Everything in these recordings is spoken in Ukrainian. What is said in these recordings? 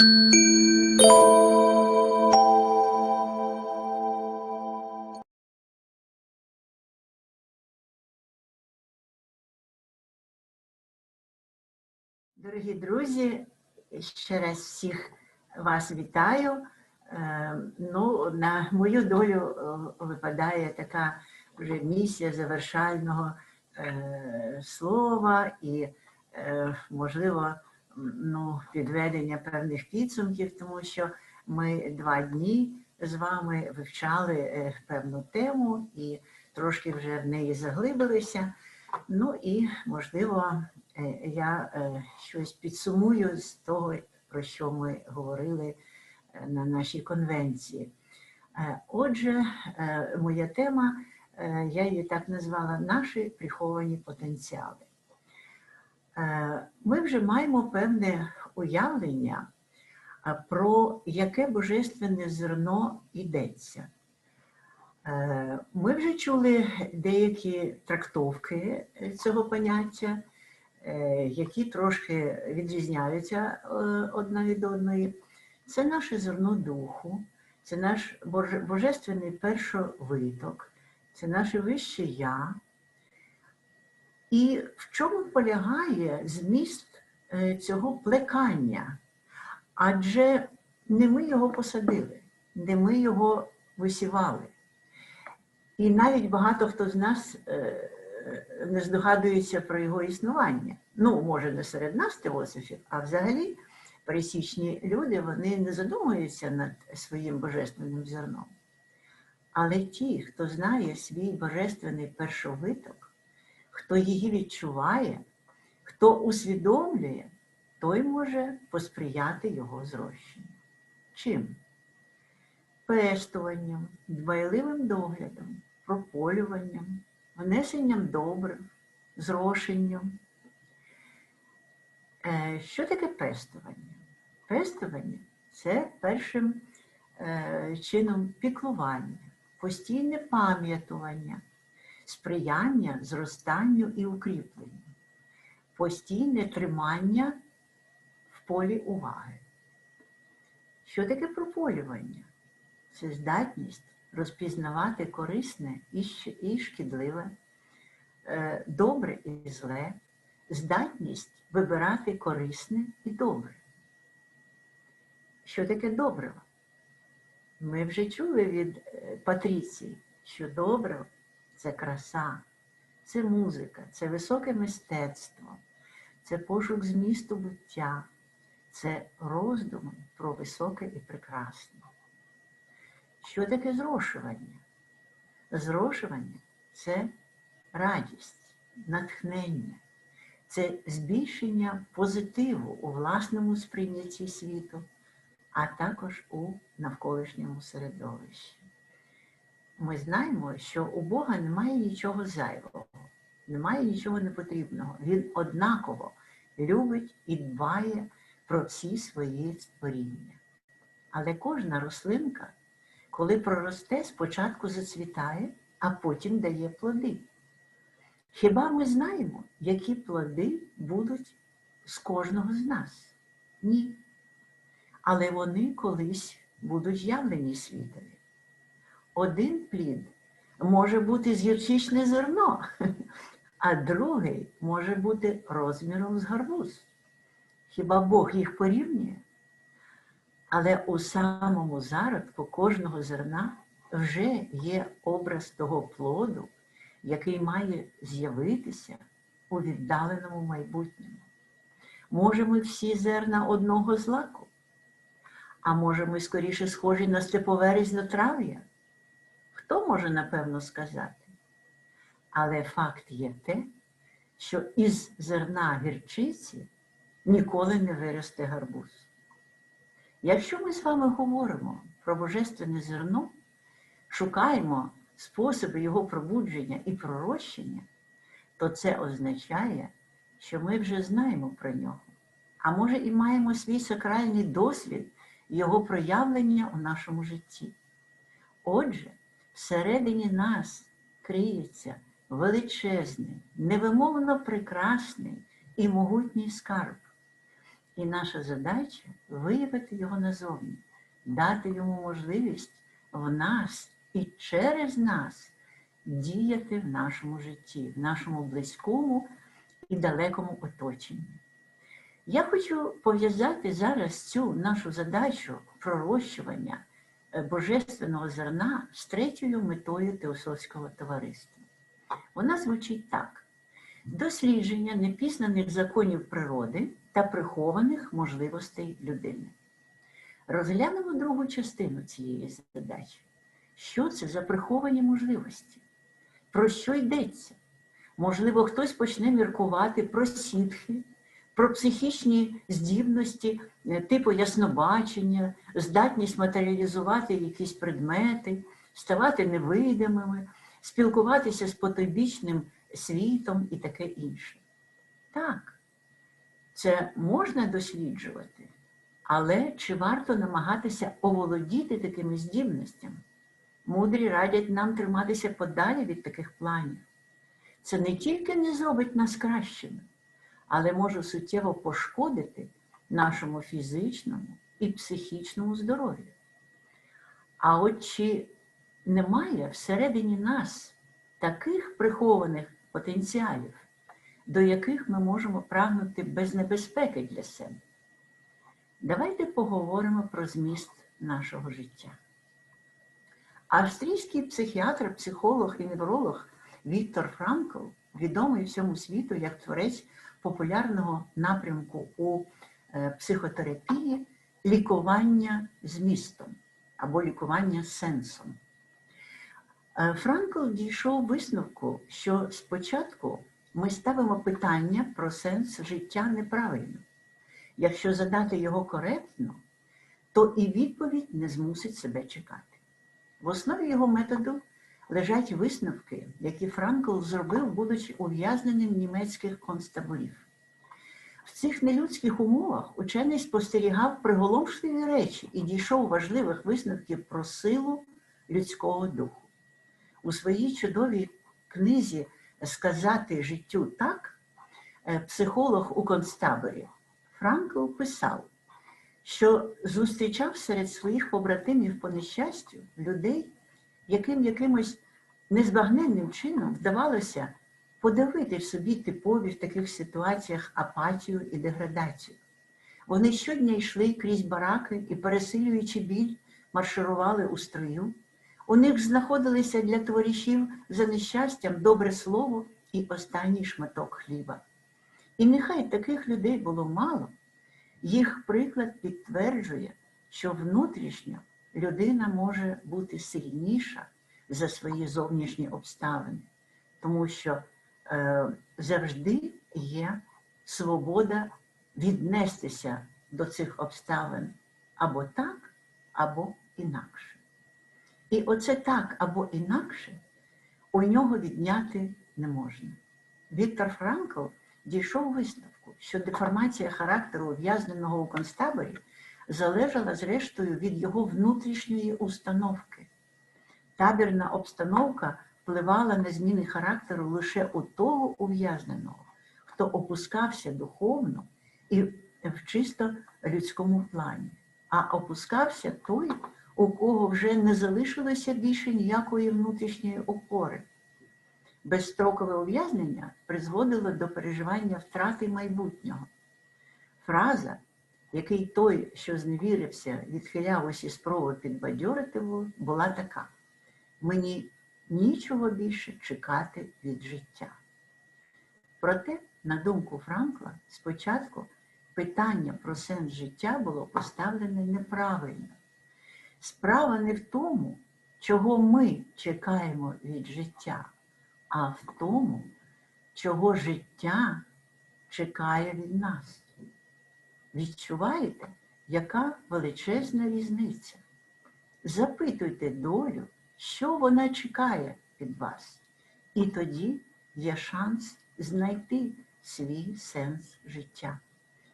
Дорогі друзі, ще раз всіх вас вітаю. Е, Ну, на мою долю е, випадає така вже місія завершального е, слова і, можливо, ну, підведення певних підсумків, тому що ми два дні з вами вивчали е, певну тему і трошки вже в неї заглибилися. Ну і, можливо, е, я е, щось підсумую з того, про що ми говорили на нашій конвенції. Отже, моя тема, я її так назвала Наші приховані потенціали. Е, Ми вже маємо певне уявлення, е, про яке божественне зерно йдеться. Е, Ми вже чули деякі трактовки цього поняття, які трошки відрізняються одна від одної. Це наше зерно духу, це наш божественний першовиток, це наше вище я. І в чому полягає зміст е, цього плекання? Адже не ми його посадили, не ми його висівали. І навіть багато хто з нас е, не здогадується про його існування. Ну, може, не серед нас теософів, а взагалі пересічні люди вони не задумуються над своїм божественним зерном. Але ті, хто знає свій божественний першовиток, хто її відчуває, хто усвідомлює, той може посприяти його зрощенню. Чим? Пестуванням, дбайливим доглядом, прополюванням, внесенням добрив, зрошенням. Е, Що таке пестування? Пестування це першим е, чином піклування, постійне пам'ятування, сприяння зростанню і укріпленню, постійне тримання в полі уваги. Що таке прополювання? Це здатність розпізнавати корисне і шкідливе, е, добре і зле, здатність вибирати корисне і добре. Що таке добриво? Ми вже чули від е, Патріції, що добриво це краса, це музика, це високе мистецтво, це пошук змісту буття, це роздуми про високе і прекрасне. Що таке зрошування? Зрошування це радість, натхнення, це збільшення позитиву у власному сприйнятті світу, а також у навколишньому середовищі. Ми знаємо, що у Бога немає нічого зайвого, немає нічого непотрібного. Він однаково любить і дбає про всі свої створіння. Але кожна рослинка, коли проросте, спочатку зацвітає, а потім дає плоди. Хіба ми знаємо, які плоди будуть з кожного з нас? Ні. Але вони колись будуть явлені світові. Один плід може бути з гірчичне зерно, а другий може бути розміром з гарбуз. Хіба Бог їх порівнює? Але у самому зародку кожного зерна вже є образ того плоду, який має з'явитися у віддаленому майбутньому. Може, ми всі зерна одного злаку, а може, ми скоріше схожі на степове різнотрав'я? Хто може напевно сказати? Але факт є те, що із зерна гірчиці ніколи не виросте гарбуз. Якщо ми з вами говоримо про божественне зерно, шукаємо способи його пробудження і пророщення, то це означає, що ми вже знаємо про нього, а може і маємо свій сакральний досвід його проявлення у нашому житті. Отже, всередині нас криється величезний, невимовно прекрасний і могутній скарб, І наша задача виявити його назовні, дати йому можливість в нас і через нас діяти в нашому житті, в нашому близькому і далекому оточенні. Я хочу пов'язати зараз цю нашу задачу пророщування божественного зерна з третьою метою Теософського товариства. Вона звучить так: дослідження непізнаних законів природи та прихованих можливостей людини. Розглянемо другу частину цієї задачі. Що це за приховані можливості? Про що йдеться? Можливо, хтось почне міркувати про сітхи, про психічні здібності, е, типу яснобачення, здатність матеріалізувати якісь предмети, ставати невидимими, спілкуватися з потойбічним світом і таке інше. Так, це можна досліджувати, але чи варто намагатися оволодіти такими здібностями? Мудрі радять нам триматися подалі від таких планів. Це не тільки не зробить нас кращими, але може суттєво пошкодити нашому фізичному і психічному здоров'ю. А от чи немає всередині нас таких прихованих потенціалів, до яких ми можемо прагнути без небезпеки для себе? Давайте поговоримо про зміст нашого життя. Австрійський психіатр, психолог і невролог Віктор Франкл, відомий всьому світу як творець популярного напрямку у е, психотерапії лікування змістом або лікування сенсом. Е, Франкл дійшов висновку, що спочатку ми ставимо питання про сенс життя неправильно. Якщо задати його коректно, то і відповідь не змусить себе чекати. В основі його методу лежать висновки, які Франкл зробив, будучи ув'язненим німецьких концтаборів. В цих нелюдських умовах учений спостерігав приголомшливі речі і дійшов важливих висновків про силу людського духу. У своїй чудовій книзі Сказати життю так, е, психолог у концтаборі Франкл писав, що зустрічав серед своїх побратимів по нещастю людей, яким якимось незбагненним чином вдавалося подавити в собі типові в таких ситуаціях апатію і деградацію. Вони щодня йшли крізь бараки і, пересилюючи біль, марширували у строю. У них знаходилися для товаришів за нещастям добре слово і останній шматок хліба. І нехай таких людей було мало, їх приклад підтверджує, що внутрішньо людина може бути сильніша за свої зовнішні обставини, тому що е, завжди є свобода віднестися до цих обставин або так, або інакше. І оце так або інакше у нього відняти не можна. Віктор Франкл дійшов висновку, що деформація характеру ув'язненого у концтаборі залежала зрештою від його внутрішньої установки. Табірна обстановка впливала на зміни характеру лише у того ув'язненого, хто опускався духовно і в чисто людському плані, а опускався той, у кого вже не залишилося більше ніякої внутрішньої опори. Безстрокове ув'язнення призводило до переживання втрати майбутнього. Фраза, який той, що зневірився, відхиляв усі спроби підбадьорити, була така: мені нічого більше чекати від життя. Проте, на думку Франкла, спочатку питання про сенс життя було поставлене неправильно. Справа не в тому, чого ми чекаємо від життя, а в тому, чого життя чекає від нас. Відчуваєте, яка величезна різниця? Запитуйте долю, що вона чекає від вас. І тоді є шанс знайти свій сенс життя.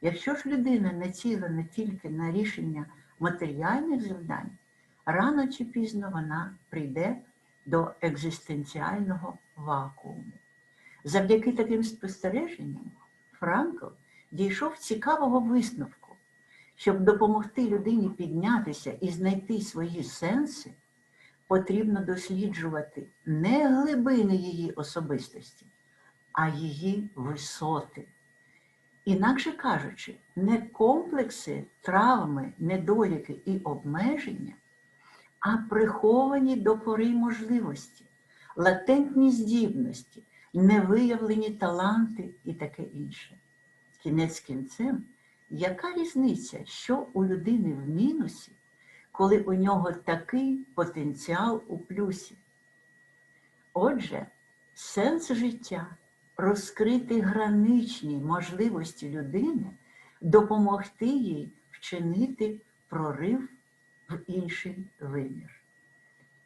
Якщо ж людина націлена тільки на рішення матеріальних завдань, рано чи пізно вона прийде до екзистенціального вакууму. Завдяки таким спостереженням Франкл дійшов цікавого висновку, щоб допомогти людині піднятися і знайти свої сенси, потрібно досліджувати не глибини її особистості, а її висоти. Інакше кажучи, не комплекси, травми, недоліки і обмеження, а приховані до пори можливості, латентні здібності, невиявлені таланти і таке інше. Кінець кінцем, яка різниця, що у людини в мінусі, коли у нього такий потенціал у плюсі? Отже, сенс життя розкрити граничні можливості людини, допомогти їй вчинити прорив в інший вимір.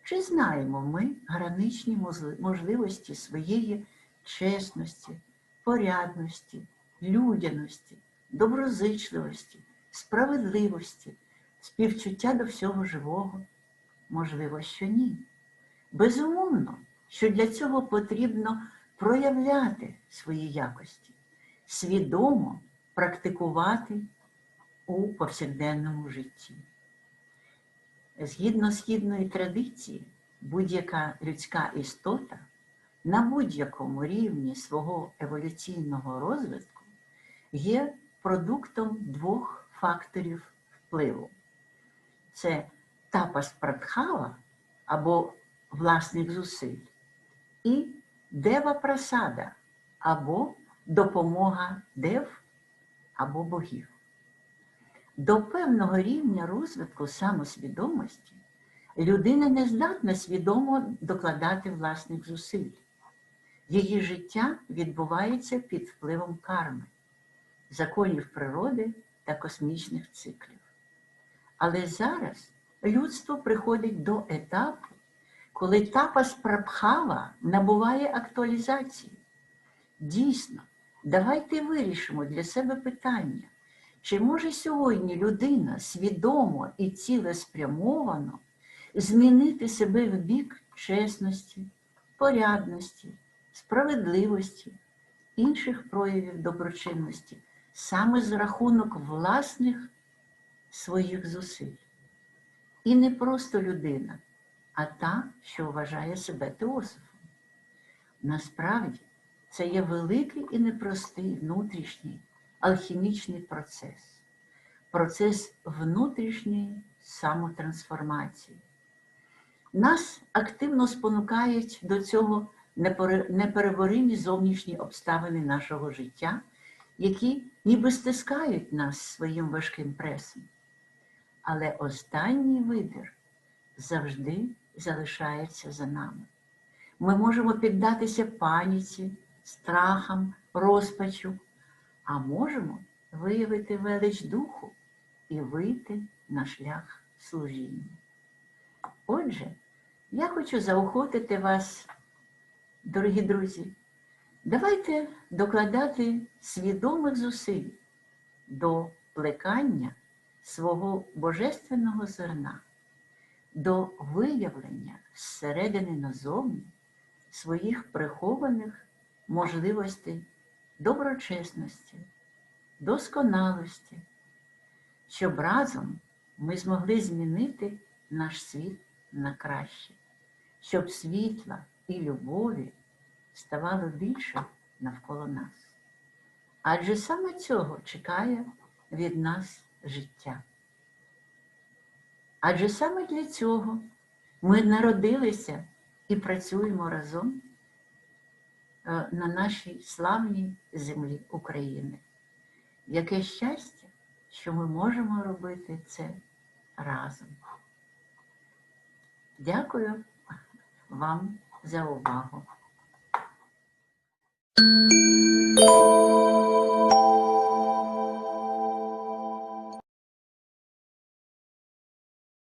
Чи знаємо ми граничні можливості своєї чесності, порядності, людяності, доброзичливості, справедливості, співчуття до всього живого? Можливо, що ні. Безумовно, що для цього потрібно проявляти свої якості, свідомо практикувати у повсякденному житті. Згідно східної традиції, будь-яка людська істота на будь-якому рівні свого еволюційного розвитку є продуктом двох факторів впливу. Це тапас прадхава або власних зусиль, і дева прасада або допомога дев або богів. До певного рівня розвитку самосвідомості людина не здатна свідомо докладати власних зусиль. Її життя відбувається під впливом карми, законів природи та космічних циклів. Але зараз людство приходить до етапу, коли тапас прабхава набуває актуалізації. Дійсно, давайте вирішимо для себе питання, чи може сьогодні людина свідомо і цілеспрямовано змінити себе в бік чесності, порядності, справедливості, інших проявів доброчинності, саме з рахунок власних своїх зусиль. І не просто людина, а та, що вважає себе теософом. Насправді, це є великий і непростий внутрішній алхімічний процес, процес внутрішньої самотрансформації. Нас активно спонукають до цього непере- непереборимі зовнішні обставини нашого життя, які ніби стискають нас своїм важким пресом. Але останній вибір завжди залишається за нами. Ми можемо піддатися паніці, страхам, розпачу, а можемо виявити велич духу і вийти на шлях служіння. Отже, я хочу заохотити вас, дорогі друзі, давайте докладати свідомих зусиль до плекання свого божественного зерна, до виявлення зсередини назовні своїх прихованих можливостей доброчесності, досконалості, щоб разом ми змогли змінити наш світ на краще, щоб світла і любові ставало більше навколо нас. Адже саме цього чекає від нас життя. Адже саме для цього ми народилися і працюємо разом е, на нашій славній землі України. Яке щастя, що ми можемо робити це разом. Дякую вам за увагу. Música